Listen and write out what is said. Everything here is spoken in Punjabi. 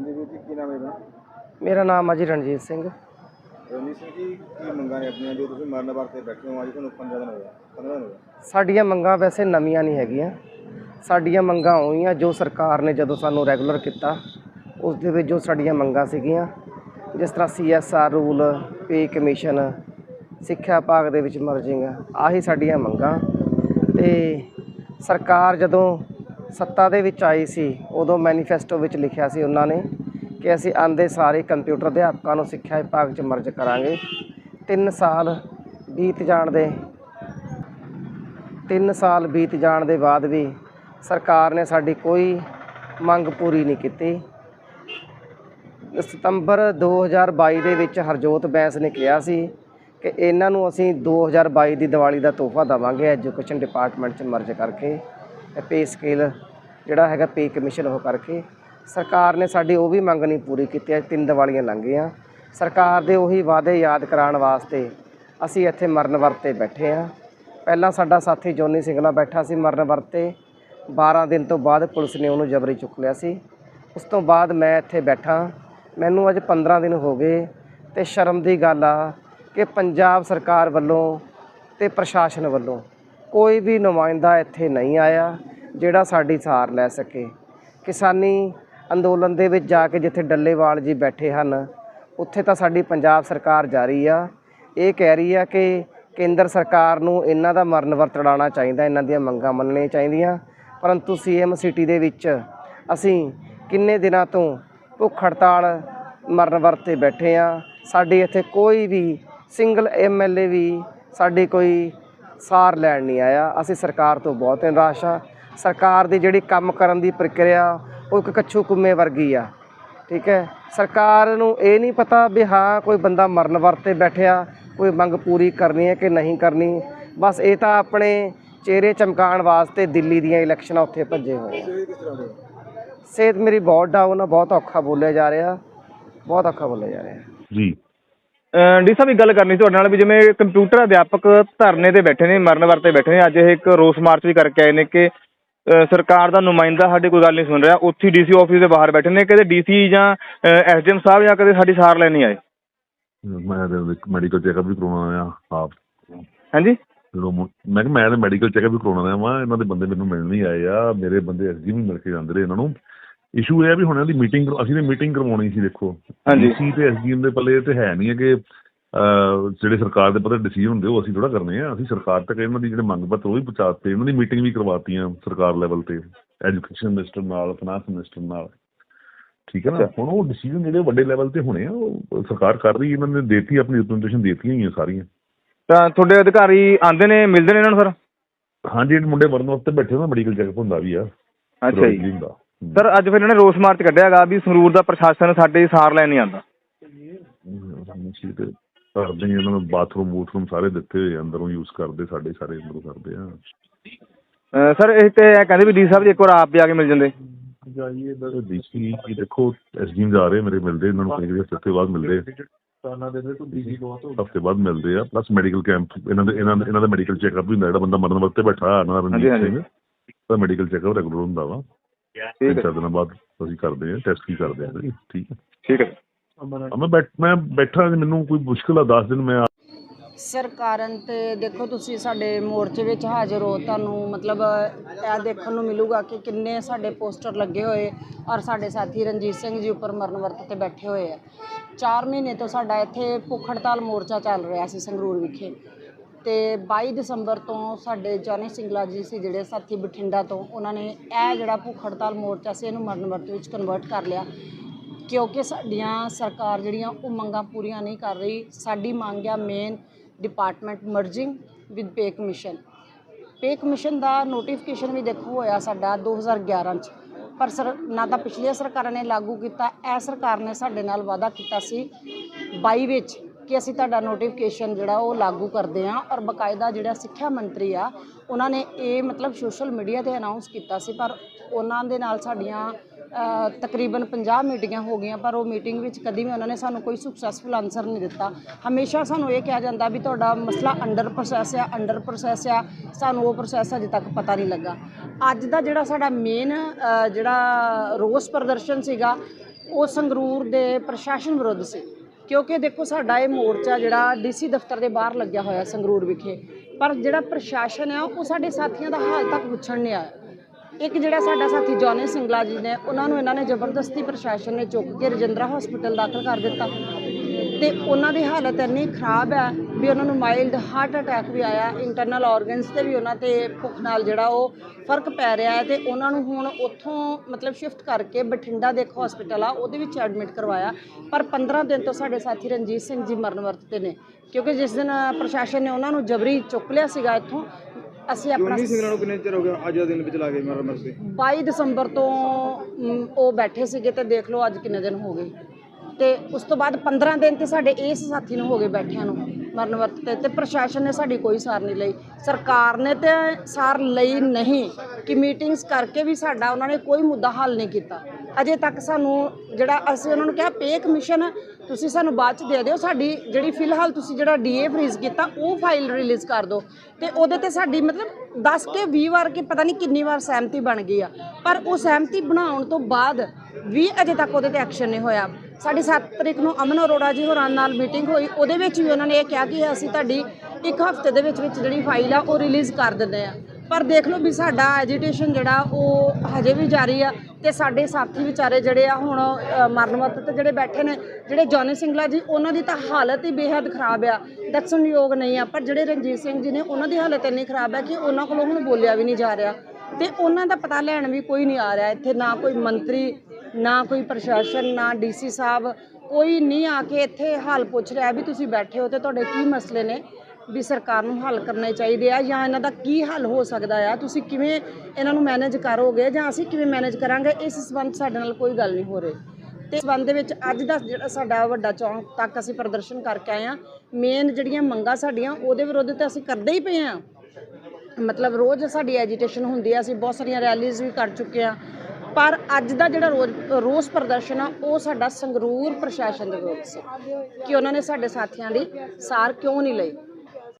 ਹਾਂਜੀ ਵੀਰ ਜੀ ਕੀ ਨਾਮ ਹੈ ਆਪਣਾ? ਮੇਰਾ ਨਾਮ ਹੈ ਜੀ ਰਣਜੀਤ ਸਿੰਘ। ਰਣਜੀਤ ਸਿੰਘ ਜੀ ਕੀ ਮੰਗਾਂ ਨੇ ਆਪਣੀਆਂ? ਜੋ ਤੁਸੀਂ ਮਰਨ ਵਰਤੇ ਬੈਠੇ ਹੋ ਅੱਜ ਤੁਹਾਨੂੰ 15 ਦਿਨ ਹੋ ਗਏ 15 ਦਿਨ ਹੋ ਗਏ। ਸਾਡੀਆਂ ਮੰਗਾਂ ਵੈਸੇ ਨਵੀਆਂ ਨਹੀਂ ਹੈਗੀਆਂ। ਸਾਡੀਆਂ ਮੰਗਾਂ ਹੋਈਆਂ ਜੋ ਸਰਕਾਰ ਨੇ ਜਦੋਂ ਸਾਨੂੰ ਰੈਗੂਲਰ ਕੀਤਾ ਉਸ ਦੇ ਵਿੱਚ ਜੋ ਸਾਡੀਆਂ ਮੰਗਾਂ ਸੀਗੀਆਂ ਜਿਸ ਤਰ੍ਹਾਂ ਸੀਐਸਆਰ ਰੂਲ ਪੇ ਕਮਿਸ਼ਨ ਸਿੱਖਿਆ ਵਿਭਾਗ ਦੇ ਵਿੱਚ ਮਰਜਿੰਗ ਆਹੀ ਸਾਡੀਆਂ ਮੰਗਾਂ। ਤੇ ਸਰਕਾਰ ਜਦੋਂ ਸੱਤਾ ਦੇ ਵਿੱਚ ਆਈ ਸੀ, ਉਦੋਂ ਮੈਨੀਫੈਸਟੋ ਵਿੱਚ ਲਿਖਿਆ ਸੀ ਉਹਨਾਂ ਨੇ ਕਿ ਅਸੀਂ ਆਂਦੇ ਸਾਰੇ ਕੰਪਿਊਟਰ ਅਧਿਆਪਕਾਂ ਨੂੰ ਸਿੱਖਿਆ ਵਿਭਾਗ 'ਚ ਮਰਜ ਕਰਾਂਗੇ। 3 ਸਾਲ ਬੀਤ ਜਾਣ ਦੇ 3 ਸਾਲ ਬੀਤ ਜਾਣ ਦੇ ਬਾਅਦ ਵੀ ਸਰਕਾਰ ਨੇ ਸਾਡੀ ਕੋਈ ਮੰਗ ਪੂਰੀ ਨਹੀਂ ਕੀਤੀ। ਸਤੰਬਰ 2022 ਦੇ ਵਿੱਚ ਹਰਜੋਤ ਬੈਂਸ ਨੇ ਕਿਹਾ ਸੀ ਕਿ ਇਹਨਾਂ ਨੂੰ ਅਸੀਂ 2022 ਦੀ ਦੀਵਾਲੀ ਦਾ ਤੋਹਫਾ ਦੇਵਾਂਗੇ ਐਜੂਕੇਸ਼ਨ ਡਿਪਾਰਟਮੈਂਟ 'ਚ ਮਰਜ ਕਰਕੇ। ਪੇ ਸਕੇਲ ਜਿਹੜਾ ਹੈਗਾ ਪੇ ਕਮਿਸ਼ਨ ਉਹ ਕਰਕੇ ਸਰਕਾਰ ਨੇ ਸਾਡੀ ਉਹ ਵੀ ਮੰਗ ਨਹੀਂ ਪੂਰੀ ਕੀਤੀ ਅੱਜ ਤਿੰਨ ਦਿਵਾਲੀਆਂ ਲੰਘ ਗਈਆਂ ਸਰਕਾਰ ਦੇ ਉਹੀ ਵਾਅਦੇ ਯਾਦ ਕਰਾਉਣ ਵਾਸਤੇ ਅਸੀਂ ਇੱਥੇ ਮਰਨ ਵਰਤੇ ਬੈਠੇ ਹਾਂ। ਪਹਿਲਾਂ ਸਾਡਾ ਸਾਥੀ ਜੋਨੀ ਸਿੰਘਲਾ ਬੈਠਾ ਸੀ ਮਰਨ ਵਰਤੇ। 12 ਦਿਨ ਤੋਂ ਬਾਅਦ ਪੁਲਿਸ ਨੇ ਉਹਨੂੰ ਜਬਰੀ ਚੁੱਕ ਲਿਆ ਸੀ। ਉਸ ਤੋਂ ਬਾਅਦ ਮੈਂ ਇੱਥੇ ਬੈਠਾ। ਮੈਨੂੰ ਅੱਜ 15 ਦਿਨ ਹੋ ਗਏ ਤੇ ਸ਼ਰਮ ਦੀ ਗੱਲ ਆ ਕਿ ਪੰਜਾਬ ਸਰਕਾਰ ਵੱਲੋਂ ਤੇ ਪ੍ਰਸ਼ਾਸਨ ਵੱਲੋਂ ਕੋਈ ਵੀ ਨੁਮਾਇੰਦਾ ਇੱਥੇ ਨਹੀਂ ਆਇਆ ਜਿਹੜਾ ਸਾਡੀ ਸਾਰ ਲੈ ਸਕੇ। ਕਿਸਾਨੀ ਅੰਦੋਲਨ ਦੇ ਵਿੱਚ ਜਾ ਕੇ ਜਿੱਥੇ ਡੱਲੇਵਾਲ ਜੀ ਬੈਠੇ ਹਨ, ਉੱਥੇ ਤਾਂ ਸਾਡੀ ਪੰਜਾਬ ਸਰਕਾਰ ਜਾਰੀ ਆ। ਇਹ ਕਹਿ ਰਹੀ ਆ ਕਿ ਕੇਂਦਰ ਸਰਕਾਰ ਨੂੰ ਇਹਨਾਂ ਦਾ ਮਰਨ ਵਰਤ ਉਡਾਉਣਾ ਚਾਹੀਦਾ, ਇਹਨਾਂ ਦੀਆਂ ਮੰਗਾਂ ਮੰਨਣੀਆਂ ਚਾਹੀਦੀਆਂ। ਪਰੰਤੂ ਸੀਐਮ ਸਿਟੀ ਦੇ ਵਿੱਚ ਅਸੀਂ ਕਿੰਨੇ ਦਿਨਾਂ ਤੋਂ ਭੁੱਖ ਹੜਤਾਲ ਮਰਨ ਵਰਤੇ ਬੈਠੇ ਆ। ਸਾਡੇ ਇੱਥੇ ਕੋਈ ਵੀ ਸਿੰਗਲ ਐਮਐਲਏ ਵੀ, ਸਾਡੀ ਕੋਈ ਸਾਰ ਲੈਣ ਨਹੀਂ ਆਇਆ। ਅਸੀਂ ਸਰਕਾਰ ਤੋਂ ਬਹੁਤ ਨਿਰਾਸ਼ ਆ ਸਰਕਾਰ ਦੀ ਜਿਹੜੀ ਕੰਮ ਕਰਨ ਦੀ ਪ੍ਰਕਿਰਿਆ ਉਹ ਇੱਕ ਕੱਛੂ ਕੁੰਮੇ ਵਰਗੀ ਆ। ਠੀਕ ਹੈ? ਸਰਕਾਰ ਨੂੰ ਇਹ ਨਹੀਂ ਪਤਾ ਵੀ ਹਾਂ ਕੋਈ ਬੰਦਾ ਮਰਨ ਵਰਤੇ ਬੈਠਿਆ ਕੋਈ ਮੰਗ ਪੂਰੀ ਕਰਨੀ ਹੈ ਕਿ ਨਹੀਂ ਕਰਨੀ। ਬਸ ਇਹ ਤਾਂ ਆਪਣੇ ਚਿਹਰੇ ਚਮਕਾਉਣ ਵਾਸਤੇ ਦਿੱਲੀ ਦੀਆਂ ਇਲੈਕਸ਼ਨਾਂ ਉੱਥੇ ਭੱਜੇ ਹੋਏ ਆ? ਸਿਹਤ ਮੇਰੀ ਬਹੁਤ ਡਾਊਨ ਆ ਬਹੁਤ ਔਖਾ ਬੋਲਿਆ ਜਾ ਰਿਹਾ। ਬਹੁਤ ਔਖਾ ਬੋਲਿਆ ਜਾ ਰਿਹਾ। ਜੀ। ਡੀ ਸਾਹਿਬ ਇੱਕ ਗੱਲ ਕਰਨੀ ਸੀ ਤੁਹਾਡੇ ਨਾਲ ਵੀ ਜਿਵੇਂ ਕੰਪਿਊਟਰ ਅਧਿਆਪਕ ਧਰਨੇ ਤੇ ਬੈਠੇ ਨੇ ਮਰਨ ਵਰਤੇ ਬੈਠੇ ਨੇ ਅੱਜ ਇਹ ਇੱਕ ਰੋਸ ਮਾਰਚ ਵੀ ਕਰਕੇ ਆਏ ਨੇ ਕਿ ਸਰਕਾਰ ਦਾ ਨੁਮਾਇੰਦਾ ਸਾਡੀ ਕੋਈ ਗੱਲ ਨਹੀਂ ਸੁਣ ਰਿਹਾ ਉੱਥੇ ਡੀਸੀ ਆਫਿਸ ਦੇ ਬਾਹਰ ਬੈਠੇ ਨੇ ਕਦੇ ਡੀਸੀ ਜਾਂ ਐਸਡੀਐਮ ਸਾਹਿਬ ਜਾਂ ਕਦੇ ਸਾਡੀ ਸਾਰ ਲੈਣ ਆਏ। ਮੈਂ ਮੈਡੀਕਲ ਚੈੱਕਅਪ ਵੀ ਕਰਾਉਣਾ ਆ ਆਪ। ਹਾਂਜੀ? ਮੁ- ਮੈਂ ਕਿਹਾ ਮੈਂ ਮੈਡੀਕਲ ਚੈੱਕਅਪ ਵੀ ਕਰਾਉਣਾ ਆ ਇਹਨਾਂ ਦੇ ਬੰਦੇ ਮੈਨੂੰ ਮਿਲਣ ਨਹੀਂ ਆਏ ਆ ਮੇਰੇ ਬੰਦੇ ਐਸਜੀ ਵੀ ਮਿਲ ਕੇ ਜਾਂਦੇ ਰਹੇ ਇਹਨਾਂ ਨੂੰ। ਇਸ਼ੂ ਇਹ ਆ ਵੀ ਹੁਣ ਇਹਨਾਂ ਦੀ ਮੀਟਿੰਗ ਅਸੀਂ ਨੇ ਮੀਟਿੰਗ ਕਰਵਾਉਣੀ ਸੀ ਦੇਖੋ। ਹਾਂਜੀ। ਡੀਸੀ ਤੇ ਐਸਡੀਐਮ ਦੇ ਪੱਲੇ ਤੇ ਹੈ ਨਹੀਂ ਹੈ ਕਿ ਜਿਹੜੇ ਸਰਕਾਰ ਦੇ ਪਤਾ ਡਿਸੀਜਨ ਹੁੰਦੇ ਉਹ ਅਸੀਂ ਥੋੜਾ ਕਰਨੇ ਆ। ਅਸੀਂ ਸਰਕਾਰ ਤੱਕ ਇਹਨਾਂ ਦੀ ਜਿਹੜੇ ਮੰਗ ਪੱਤਰ ਉਹ ਵੀ ਪਹੁੰਚਾਤੇ ਇਹਨਾਂ ਦੀ ਮੀਟਿੰਗ ਵੀ ਕਰਵਾਤੀਆਂ ਸਰਕਾਰ ਲੈਵਲ ਤੇ। ਐਜੂਕੇਸ਼ਨ ਮਿਨਿਸਟਰ ਨਾਲ ਫਾਈਨਾਂਸ ਮਿਨਿਸਟਰ ਨਾਲ। ਠੀਕ ਹੈ ਨਾ? ਹੁਣ ਉਹ ਡਿਸੀਜਨ ਜਿਹੜੇ ਵੱਡੇ ਲੈਵਲ ਤੇ ਹੋਣੇ ਆ ਉਹ ਸਰਕਾਰ ਕਰ ਰਹੀ ਇਹਨਾਂ ਨੇ ਦੇਤੀ ਆਪਣੀ ਰਿਪਰੈਜ਼ੈਂਟੇਸ਼ਨ ਦੇਤੀਆਂ ਹੀ ਆ ਸਾਰੀਆਂ। ਤਾਂ ਤੁਹਾਡੇ ਅਧਿਕਾਰੀ ਆਂਦੇ ਨੇ ਮਿਲਦੇ ਨੇ ਇਹਨਾਂ ਨੂੰ ਸਰ ਹਾਂਜੀ ਮੁੰਡੇ ਮਰਨ ਵਾਸਤੇ ਬੈਠੇ ਉਹਨਾਂ ਮੈਡੀਕਲ ਚੈੱਕਅਪ ਹੁੰਦਾ ਵੀ ਆ। ਅੱਛਾ ਜੀ। ਸਰ ਅੱਜ ਫਿਰ ਇਹਨਾਂ ਨੇ ਰੋਸ ਮਾਰਚ ਕੱਢਿਆ ਹੈਗਾ ਵੀ ਸੰਗਰੂਰ ਦਾ ਪ੍ਰਸ਼ਾਸਨ ਸਾਡੇ ਸਾਰ ਲੈਣ ਨਹੀਂ ਆਉਂਦਾ। ਹਮ, ਅਸੀਂ ਤੇ ਕਰਦੇ ਹੀ ਇਹਨਾਂ ਨੂੰ ਬਾਥਰੂਮ ਬੂਥਰੂਮ ਸਾਰੇ ਦਿੱਤੇ ਹੋਏ ਆ, ਅੰਦਰੋਂ ਯੂਜ਼ ਕਰਦੇ ਸਾਡੇ ਸਾਰੇ ਅੰਦਰੋਂ ਕਰਦੇ ਆ। ਅ, ਸਰ ਇਹ ਤੇ ਇਹ ਕਹਿੰਦੇ ਵੀ ਡੀ ਸਾਹਿਬ ਜੀ ਇੱਕ ਵਾਰ ਆਪ ਵੀ ਆ ਕੇ ਮਿਲ ਜਾਂਦੇ। ਜਾਈਏ ਇਧਰ ਡੀਸੀ ਕੀ ਦੇਖੋ ਐਸਡੀਐਮ ਜਾ ਰਹੇ ਮੇਰੇ ਮਿਲਦੇ ਇਹਨਾਂ ਨੂੰ ਕਈ ਹਫ਼ਤੇ ਬਾਅਦ ਮਿਲਦੇ। ਹਫ਼ਤੇ ਬਾਅਦ ਮਿਲਦੇ ਆ ਪਲੱਸ ਮੈਡੀਕਲ ਕੈਂਪ ਇਹਨਾਂ ਦੇ ਇਹਨਾਂ ਦਾ ਇਹਨਾਂ ਦਾ ਮੈਡੀਕਲ ਚੈੱਕਅਪ ਵੀ ਹੁੰਦਾ ਜਿਹੜਾ ਬੰਦਾ ਮਰਨ ਵਕਤੇ ਬੈਠਾ ਆ ਨਾ ਹਾਂਜੀ, ਰਣਜੀਤ ਹਾਂਜੀ। ਸਿੰਘ ਤਾਂ ਮੈਡੀਕਲ ਚੈੱਕਅਪ ਰੈਗੂਲਰ ਹੁੰਦਾ ਵਾ। ਠੀਕ ਹੈ। ਚਾਰ ਦਿਨਾਂ ਬਾਅਦ ਅਸੀਂ ਕਰਦੇ ਆ ਟੈਸਟ ਵੀ ਕਰਦੇ ਆ ਜੀ ਠੀਕ ਹੈ। ਠੀਕ ਹੈ। ਮੈਂ ਬੈਠ ਮੈਂ ਬੈਠਾ ਜੀ, ਮੈਨੂੰ ਕੋਈ ਮੁਸ਼ਕਿਲ ਆ 10 ਦਿਨ ਮੈਂ ਸਰ ਕਾਰਨ ਤੇ ਦੇਖੋ ਤੁਸੀਂ ਸਾਡੇ ਮੋਰਚੇ ਵਿੱਚ ਹਾਜ਼ਰ ਹੋ ਤੁਹਾਨੂੰ ਮਤਲਬ ਇਹ ਦੇਖਣ ਨੂੰ ਮਿਲੂਗਾ ਕਿ ਕਿੰਨੇ ਸਾਡੇ ਪੋਸਟਰ ਲੱਗੇ ਹੋਏ ਔਰ ਸਾਡੇ ਸਾਥੀ ਰਣਜੀਤ ਸਿੰਘ ਜੀ ਉੱਪਰ ਮਰਨ ਵਰਤ ਤੇ ਬੈਠੇ ਹੋਏ ਆ। 4 ਮਹੀਨੇ ਤੋਂ ਸਾਡਾ ਇੱਥੇ ਭੁੱਖ ਹੜਤਾਲ ਮੋਰਚਾ ਚੱਲ ਰਿਹਾ ਸੀ ਸੰਗਰੂਰ ਵਿਖੇ। ਤੇ 22 ਦਸੰਬਰ ਤੋਂ ਸਾਡੇ ਜੋਨੀ ਸਿੰਗਲਾ ਜੀ ਸੀ ਜਿਹੜੇ ਸਾਥੀ ਬਠਿੰਡਾ ਤੋਂ, ਉਹਨਾਂ ਨੇ ਇਹ ਜਿਹੜਾ ਭੁੱਖ ਹੜਤਾਲ ਮੋਰਚਾ ਸੀ, ਇਹਨੂੰ ਮਰਨ ਵਰਤ ਵਿੱਚ ਕਨਵਰਟ ਕਰ ਲਿਆ। ਕਿਉਂਕਿ ਸਾਡੀਆਂ ਸਰਕਾਰ ਜਿਹੜੀਆਂ ਉਹ ਮੰਗਾਂ ਪੂਰੀਆਂ ਨਹੀਂ ਕਰ ਰਹੀ, ਸਾਡੀ ਮੰਗ ਆ main department merging with pay commission pay commission the notification ਵੀ ਦੇਖੋ ਹੋਇਆ ਸਾਡਾ 2011 ਚ, ਪਰ ਸਰ, ਨਾ ਤਾਂ ਪਿਛਲੀਆਂ ਸਰਕਾਰਾਂ ਨੇ ਲਾਗੂ ਕੀਤਾ, ਇਹ ਸਰਕਾਰ ਨੇ ਸਾਡੇ ਨਾਲ ਵਾਅਦਾ ਕੀਤਾ ਸੀ। 22 ਵਿੱਚ ਕਿ ਅਸੀਂ ਤੁਹਾਡਾ ਨੋਟੀਫਿਕੇਸ਼ਨ ਜਿਹੜਾ ਉਹ ਲਾਗੂ ਕਰਦੇ ਹਾਂ ਔਰ ਬਕਾਇਦਾ ਜਿਹੜਾ ਸਿੱਖਿਆ ਮੰਤਰੀ ਆ, ਉਹਨਾਂ ਨੇ ਇਹ ਮਤਲਬ ਸੋਸ਼ਲ ਮੀਡੀਆ ਤੇ ਅਨਾਉਂਸ ਕੀਤਾ ਸੀ, ਪਰ ਉਹਨਾਂ ਦੇ ਨਾਲ ਸਾਡੀਆਂ ਤਕਰੀਬਨ 50 ਮੀਟਿੰਗਾਂ ਹੋ ਗਈਆਂ, ਪਰ ਉਹ ਮੀਟਿੰਗ ਵਿੱਚ ਕਦੀ ਵੀ ਉਹਨਾਂ ਨੇ ਸਾਨੂੰ ਕੋਈ ਸਕਸੈਸਫੁਲ ਆਨਸਰ ਨਹੀਂ ਦਿੱਤਾ। ਹਮੇਸ਼ਾ ਸਾਨੂੰ ਇਹ ਕਿਹਾ ਜਾਂਦਾ ਵੀ ਤੁਹਾਡਾ ਮਸਲਾ ਅੰਡਰ ਪ੍ਰੋਸੈਸ ਆ ਅੰਡਰ ਪ੍ਰੋਸੈਸ ਆ, ਸਾਨੂੰ ਉਹ ਪ੍ਰੋਸੈਸ ਅਜੇ ਤੱਕ ਪਤਾ ਨਹੀਂ ਲੱਗਾ। ਅੱਜ ਦਾ ਜਿਹੜਾ ਸਾਡਾ ਮੇਨ ਜਿਹੜਾ ਰੋਸ ਪ੍ਰਦਰਸ਼ਨ ਸੀਗਾ, ਉਹ ਸੰਗਰੂਰ ਦੇ ਪ੍ਰਸ਼ਾਸਨ ਵਿਰੁੱਧ ਸੀ। ਕਿਉਂਕਿ ਦੇਖੋ ਸਾਡਾ ਇਹ ਮੋਰਚਾ ਜਿਹੜਾ ਡੀਸੀ ਦਫ਼ਤਰ ਦੇ ਬਾਹਰ ਲੱਗਿਆ ਹੋਇਆ ਸੰਗਰੂਰ ਵਿਖੇ, ਪਰ ਜਿਹੜਾ ਪ੍ਰਸ਼ਾਸਨ ਆ ਉਹ ਸਾਡੇ ਸਾਥੀਆਂ ਦਾ ਹਾਲ ਤੱਕ ਪੁੱਛਣ ਨਹੀਂ ਆਇਆ। ਇੱਕ ਜਿਹੜਾ ਸਾਡਾ ਸਾਥੀ ਜੋਨੀ ਸਿੰਗਲਾ ਜੀ ਨੇ, ਉਹਨਾਂ ਨੂੰ ਇਹਨਾਂ ਨੇ ਜ਼ਬਰਦਸਤੀ ਪ੍ਰਸ਼ਾਸਨ ਨੇ ਚੁੱਕ ਕੇ ਰਜਿੰਦਰਾ ਹਸਪੀਟਲ ਦਾਖਲ ਕਰ ਦਿੱਤਾ। ਤੇ ਉਹਨਾਂ ਦੀ ਹਾਲਤ ਇੰਨੀ ਖਰਾਬ ਹੈ ਵੀ ਉਹਨਾਂ ਨੂੰ ਮਾਈਲਡ ਹਾਰਟ ਅਟੈਕ ਵੀ ਆਇਆ ਇੰਟਰਨਲ ਆਰਗਨਸ ਤੇ ਵੀ ਉਹਨਾਂ ਤੇ ਭੁੱਖ ਨਾਲ ਜਿਹੜਾ ਉਹ ਫ਼ਰਕ ਪੈ ਰਿਹਾ ਹੈ ਤੇ ਉਹਨਾਂ ਨੂੰ ਹੁਣ ਉੱਥੋਂ ਮਤਲਬ ਸ਼ਿਫਟ ਕਰਕੇ ਬਠਿੰਡਾ ਦੇ ਇੱਕ ਹਸਪੀਟਲ ਆ ਉਹਦੇ ਵਿੱਚ ਐਡਮਿਟ ਕਰਵਾਇਆ। ਪਰ 15 ਦਿਨ ਤੋਂ ਸਾਡੇ ਸਾਥੀ ਰਣਜੀਤ ਸਿੰਘ ਜੀ ਮਰਨ ਵਰਤ ਤੇ ਨੇ ਕਿਉਂਕਿ ਜਿਸ ਦਿਨ ਪ੍ਰਸ਼ਾਸਨ ਨੇ ਉਹਨਾਂ ਨੂੰ ਜਬਰੀ ਚੁੱਕ ਲਿਆ ਸੀਗਾ ਇੱਥੋਂ ਅਸੀਂ ਆਪਣਾ ਜੋਨੀ ਸਿੰਘਾਂ ਨੂੰ ਕਿੰਨੇ ਚਿਰ ਹੋ ਗਿਆ ਅੱਜ ਦਾ ਦਿਨ ਵਿੱਚ ਲਾ ਗਏ ਮਰਨ ਮਰਦੇ 22 ਦਸੰਬਰ ਤੋਂ ਉਹ ਬੈਠੇ ਸੀਗੇ ਤੇ ਦੇਖ ਲਓ ਅੱਜ ਕਿੰਨੇ ਦਿਨ ਹੋ ਗਏ। ਤੇ ਉਸ ਤੋਂ ਬਾਅਦ 15 ਦਿਨ ਤੇ ਸਾਡੇ ਇਸ ਸਾਥੀ ਨੂੰ ਹੋ ਗਏ ਬੈਠਿਆਂ ਨੂੰ। ਮਰਨ ਵਰਤ ਤੇ ਤੇ ਪ੍ਰਸ਼ਾਸਨ ਨੇ ਸਾਡੀ ਕੋਈ ਸਾਰ ਨਹੀਂ ਲਈ। ਸਰਕਾਰ ਨੇ ਤੇ ਸਾਰ ਲਈ ਨਹੀਂ। ਕਿ ਮੀਟਿੰਗਸ ਕਰਕੇ ਵੀ ਸਾਡਾ, ਉਹਨਾਂ ਨੇ ਕੋਈ ਮੁੱਦਾ ਹੱਲ ਨਹੀਂ ਕੀਤਾ। ਅਜੇ ਤੱਕ ਸਾਨੂੰ ਜਿਹੜਾ ਅਸੀਂ ਉਹਨਾਂ ਨੂੰ ਕਿਹਾ ਪੇ ਕਮਿਸ਼ਨ ਤੁਸੀਂ ਸਾਨੂੰ ਬਾਅਦ ਚ ਦੇ ਦਿਓ। ਸਾਡੀ ਜਿਹੜੀ ਫਿਲਹਾਲ ਤੁਸੀਂ ਜਿਹੜਾ ਡੀਏ ਫ੍ਰੀਜ਼ ਕੀਤਾ, ਉਹ ਫਾਈਲ ਰਿਲੀਜ਼ ਕਰ ਦਿਓ। ਤੇ ਉਹਦੇ ਤੇ ਸਾਡੀ ਮਤਲਬ 10 ਕੇ 20 ਵਾਰ ਕਿ ਪਤਾ ਨਹੀਂ ਕਿੰਨੀ ਵਾਰ ਸਹਿਮਤੀ ਬਣ ਗਈ ਆ। ਪਰ ਉਹ ਸਹਿਮਤੀ ਬਣਾਉਣ ਤੋਂ ਬਾਅਦ ਵੀ ਅਜੇ ਤੱਕ ਉਹਦੇ ਤੇ ਐਕਸ਼ਨ ਨਹੀਂ ਹੋਇਆ। ਸਾਡੀ 7 ਤਰੀਕ ਨੂੰ ਅਮਨ ਅਰੋੜਾ ਜੀ ਹੋਰਾਂ ਨਾਲ ਮੀਟਿੰਗ ਹੋਈ। ਉਹਦੇ ਵਿੱਚ ਵੀ ਉਹਨਾਂ ਨੇ ਇਹ ਕਿਹਾ ਕਿ ਅਸੀਂ ਤੁਹਾਡੀ ਇੱਕ ਹਫ਼ਤੇ ਦੇ ਵਿੱਚ ਵਿੱਚ ਜਿਹੜੀ ਫਾਈਲ ਆ, ਉਹ ਰਿਲੀਜ਼ ਕਰ ਦਿੰਦੇ ਆ। ਪਰ ਦੇਖ ਲਓ ਵੀ ਸਾਡਾ ਐਜੀਟੇਸ਼ਨ ਜਿਹੜਾ ਉਹ ਹਜੇ ਵੀ ਜਾਰੀ ਆ ਤੇ ਸਾਡੇ ਸਾਥੀ ਵਿਚਾਰੇ ਜਿਹੜੇ ਆ ਹੁਣ ਅ, ਮਰਨ ਵਰਤ ਤੇ ਜਿਹੜੇ ਬੈਠੇ ਨੇ ਜਿਹੜੇ ਜੋਨੀ ਸਿੰਗਲਾ ਜੀ ਉਹਨਾਂ ਦੀ ਤਾਂ ਹਾਲਤ ਹੀ ਬੇहद ਖਰਾਬ ਆ। ਦੱਸਣਯੋਗ ਨਹੀਂ ਆ ਪਰ ਜਿਹੜੇ ਰਣਜੀਤ ਸਿੰਘ ਜੀ ਨੇ ਉਹਨਾਂ ਦੀ ਹਾਲਤ ਇੰਨੀ ਖਰਾਬ ਆ ਕਿ ਉਹਨਾਂ ਕੋਲੋਂ ਹੁਣ ਬੋਲਿਆ ਵੀ ਨਹੀਂ ਜਾ ਰਿਹਾ। ਤੇ ਉਹਨਾਂ ਦਾ ਪਤਾ ਲੈਣ ਵੀ ਕੋਈ ਨਹੀਂ ਆ ਰਿਹਾ ਇੱਥੇ ਨਾ ਕੋਈ ਮੰਤਰੀ ਨਾ ਕੋਈ ਪ੍ਰਸ਼ਾਸਨ ਨਾ ਡੀਸੀ ਸਾਹਿਬ ਕੋਈ ਨਹੀਂ ਆ ਕੇ ਇੱਥੇ ਹਾਲ ਪੁੱਛ ਰਿਹਾ ਵੀ ਤੁਸੀਂ ਬੈਠੇ ਹੋ ਤੇ ਤੁਹਾਡੇ ਕੀ ਮਸਲੇ ਨੇ। ਵੀ ਸਰਕਾਰ ਨੂੰ ਹੱਲ ਕਰਨੇ ਚਾਹੀਦੇ ਆ ਜਾਂ ਇਹਨਾਂ ਦਾ ਕੀ ਹੱਲ ਹੋ ਸਕਦਾ ਆ? ਤੁਸੀਂ ਕਿਵੇਂ ਇਹਨਾਂ ਨੂੰ ਮੈਨੇਜ ਕਰੋਗੇ ਜਾਂ ਅਸੀਂ ਕਿਵੇਂ ਮੈਨੇਜ ਕਰਾਂਗੇ? ਇਸ ਸੰਬੰਧ ਸਾਡੇ ਨਾਲ ਕੋਈ ਗੱਲ ਨਹੀਂ ਹੋ ਰਹੀ। ਤੇ ਸੰਬੰਧ ਦੇ ਵਿੱਚ ਅੱਜ ਦਾ ਜਿਹੜਾ ਸਾਡਾ ਵੱਡਾ ਚੌਂਕ ਤੱਕ ਅਸੀਂ ਪ੍ਰਦਰਸ਼ਨ ਕਰਕੇ ਆਏ ਆ ਮੇਨ ਜਿਹੜੀਆਂ ਮੰਗਾਂ ਸਾਡੀਆਂ, ਉਹਦੇ ਵਿਰੁੱਧ ਤਾਂ ਅਸੀਂ ਕਰਦੇ ਹੀ ਪਏ ਆ ਮਤਲਬ ਰੋਜ਼ ਸਾਡੀ ਐਜੀਟੇਸ਼ਨ ਹੁੰਦੀ ਆ, ਅਸੀਂ ਬਹੁਤ ਸਾਰੀਆਂ ਰੈਲੀਜ਼ ਵੀ ਕਰ ਚੁੱਕੇ ਆ ਪਰ ਅੱਜ ਦਾ ਜਿਹੜਾ ਰੋਜ਼, ਰੋਸ ਪ੍ਰਦਰਸ਼ਨ ਆ, ਉਹ ਸਾਡਾ ਸੰਗਰੂਰ ਪ੍ਰਸ਼ਾਸਨ ਦੇ ਵਿਰੁੱਧ ਸੀ। ਕਿ ਉਹਨਾਂ ਨੇ ਸਾਡੇ ਸਾਥੀਆਂ ਦੀ ਸਾਰ ਕਿਉਂ ਨਹੀਂ ਲਈ?